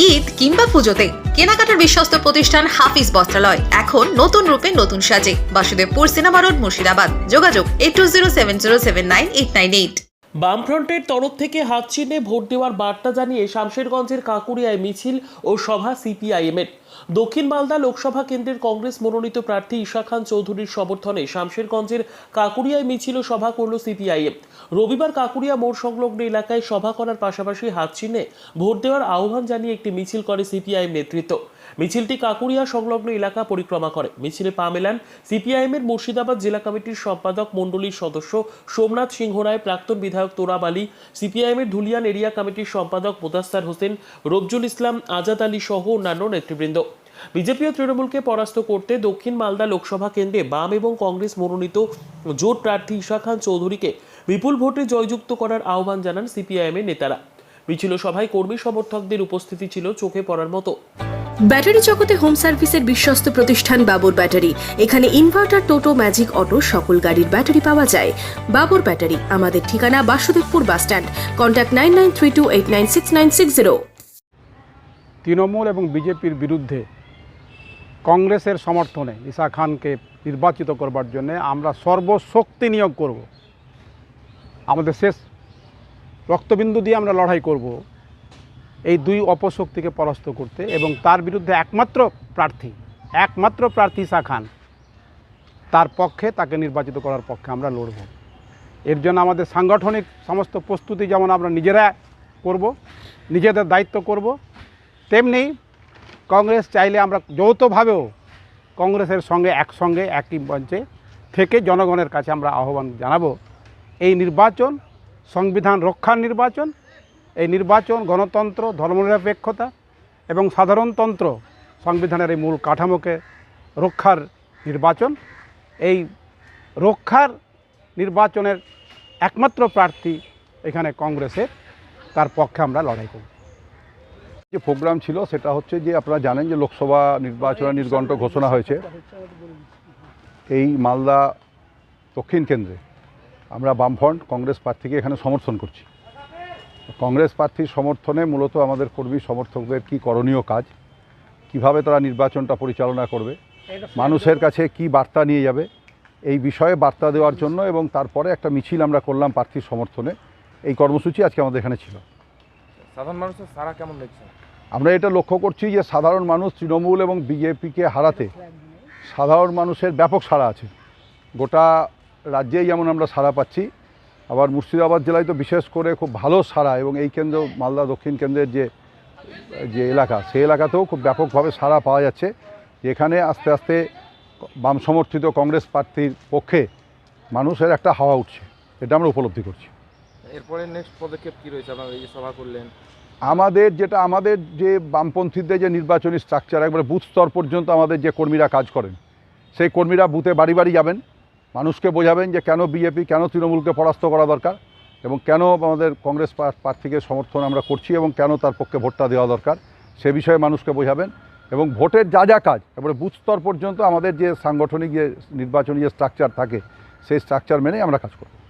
ঈদ কিংবা পুজোতে। কেনাকাটার বিশ্বস্ত প্রতিষ্ঠান হাফিজ বস্ত্রালয়। এখন নতুন রূপে নতুন সাজে। Basudebpur cinema road Murshidabad. যোগাযোগ eight two zero seven zero seven nine eight nine eight বামফ্রন্টের তরফ থেকে হাত চিহ্নে ভোট দেওয়ার বার্তা জানিয়ে শামশেরগঞ্জের কাকুরিয়ায় মিছিল ও সভা সিপিআইএমের। দক্ষিণ মালদা লোকসভা কেন্দ্রের কংগ্রেস মনোনীত প্রার্থী ঈশা খান চৌধুরীর সমর্থনে শামশেরগঞ্জের কাকুরিয়ায় মিছিল ও সভা করল সিপিআইএম। রবিবার কাকুরিয়া মোড় সংলগ্ন এলাকায় সভা করার পাশাপাশি হাত চিহ্নে ভোট দেওয়ার আহ্বান জানিয়ে একটি মিছিল করে সিপিআইএম নেতৃত্ব। মিছিলটি কাকুরিয়া সংলগ্ন এলাকা পরিক্রমা করে। মিছিলে পা মেলান সিপিআইএমের মুর্শিদাবাদ জেলা কমিটির সম্পাদক মণ্ডলীর সদস্য সোমনাথ সিংহ রায়, প্রাক্তন বিধায়ক তোরাব আলী, সিপিআইএমের ধুলিয়ান এরিয়া কমিটির সম্পাদক মুদাস্তার হোসেন রবজুল ইসলাম, আজাদ আলী সহ অন্যান্য নেতৃবৃন্দ। বিজেপি ও তৃণমূলকে পরাস্ত করতে দক্ষিণ মালদা লোকসভা কেন্দ্রে বাম এবং কংগ্রেস মনোনীত জোট প্রার্থী ঈশা খান চৌধুরীকে বিপুল ভোটে জয়যুক্ত করার আহ্বান জানান সিপিআইএমের নেতারা। মিছিল সভায় কর্মী সমর্থকদের উপস্থিতি ছিল চোখে পড়ার মতো। ব্যাটারি জগতে হোম সার্ভিসের বিশ্বস্ত প্রতিষ্ঠান বাবুর ব্যাটারি। এখানে ইনভার্টার, টোটো, ম্যাজিক, অটো সকল গাড়ির ব্যাটারি পাওয়া যায়। বাবুর ব্যাটারি, আমাদের ঠিকানা Basudebpur bus stand contact nine nine three two eight nine six nine six zero. Trinamool এবং বিজেপির বিরুদ্ধে কংগ্রেসের সমর্থনে ঈশা খানকে নির্বাচিত করবার জন্য আমরা সর্বশক্তি নিয়োগ করব। আমাদের শেষ রক্তবিন্দু দিয়ে আমরা লড়াই করব। এই দুই অপশক্তিকে পরাস্ত করতে এবং তার বিরুদ্ধে একমাত্র প্রার্থী একমাত্র প্রার্থী ঈশা খান, তার পক্ষে তাকে নির্বাচিত করার পক্ষে আমরা লড়ব। এর জন্য আমাদের সাংগঠনিক সমস্ত প্রস্তুতি যেমন আমরা নিজেরা করব, নিজেদের দায়িত্ব করব, তেমনি কংগ্রেস চাইলে আমরা যৌথভাবেও কংগ্রেসের সঙ্গে একসঙ্গে, একই মঞ্চে থেকে জনগণের কাছে আমরা আহ্বান জানাব, এই নির্বাচন, সংবিধান রক্ষার নির্বাচন এই নির্বাচন, গণতন্ত্র, ধর্মনিরপেক্ষতা এবং সাধারণতন্ত্র সংবিধানের এই মূল কাঠামোকে রক্ষার নির্বাচন, এই রক্ষার নির্বাচনের একমাত্র প্রার্থী এখানে কংগ্রেসের, তার পক্ষে আমরা লড়াই করব। যে প্রোগ্রাম ছিল সেটা হচ্ছে যে আপনারা জানেন যে লোকসভা নির্বাচনের নির্ঘণ্ট ঘোষণা হয়েছে। এই মালদা দক্ষিণ কেন্দ্রে আমরা বামফ্রন্ট কংগ্রেস প্রার্থীকে এখানে সমর্থন করছি। কংগ্রেস প্রার্থীর সমর্থনে মূলত আমাদের কর্মী সমর্থকদের কি করণীয় কাজ? কীভাবে তারা নির্বাচনটা পরিচালনা করবে? মানুষের কাছে কি বার্তা নিয়ে যাবে? এই বিষয়ে বার্তা দেওয়ার জন্য এবং তারপরে একটা মিছিল আমরা করলাম প্রার্থীর সমর্থনে। এই কর্মসূচি আজকে আমাদের এখানে ছিল। সাধারণ মানুষের সারা কেমন দেখছেন? আমরা এটা লক্ষ্য করছি যে সাধারণ মানুষ তৃণমূল এবং বিজেপিকে হারাতে সাধারণ মানুষের ব্যাপক সাড়া আছে। গোটা রাজ্যেই যেমন আমরা সাড়া পাচ্ছি আবার মুর্শিদাবাদ জেলায় তো বিশেষ করে খুব ভালো সাড়া এবং এই কেন্দ্র মালদা দক্ষিণ কেন্দ্রের যে যে এলাকা সেই এলাকাতেও খুব ব্যাপকভাবে সাড়া পাওয়া যাচ্ছে। এখানে আস্তে আস্তে বাম সমর্থিত কংগ্রেস প্রার্থীর পক্ষে মানুষের একটা হাওয়া উঠছে। এটা আমরা উপলব্ধি করছি। এরপরে নেক্সট পদক্ষেপ কি রয়েছে? আপনারা এই সভা করলেন। আমাদের যেটা আমাদের যে বামপন্থীদের যে নির্বাচনী স্ট্রাকচার একবারে বুথ স্তর পর্যন্ত আমাদের যে কর্মীরা কাজ করেন সেই কর্মীরা বুথে বাড়ি বাড়ি যাবেন। মানুষকে বোঝাবেন যে কেন বিজেপি কেন তৃণমূলকে পরাস্ত করা দরকার এবং কেন আমাদের কংগ্রেস প্রা- প্রার্থীকে সমর্থন আমরা করছি এবং কেন তার পক্ষে ভোটটা দেওয়া দরকার, সে বিষয়ে মানুষকে বোঝাবেন এবং ভোটের যা যা কাজ, এবারে বুথ স্তর পর্যন্ত আমাদের যে সাংগঠনিক যে নির্বাচনী যে স্ট্রাকচার থাকে, সেই স্ট্রাকচার মেনেই আমরা কাজ করব।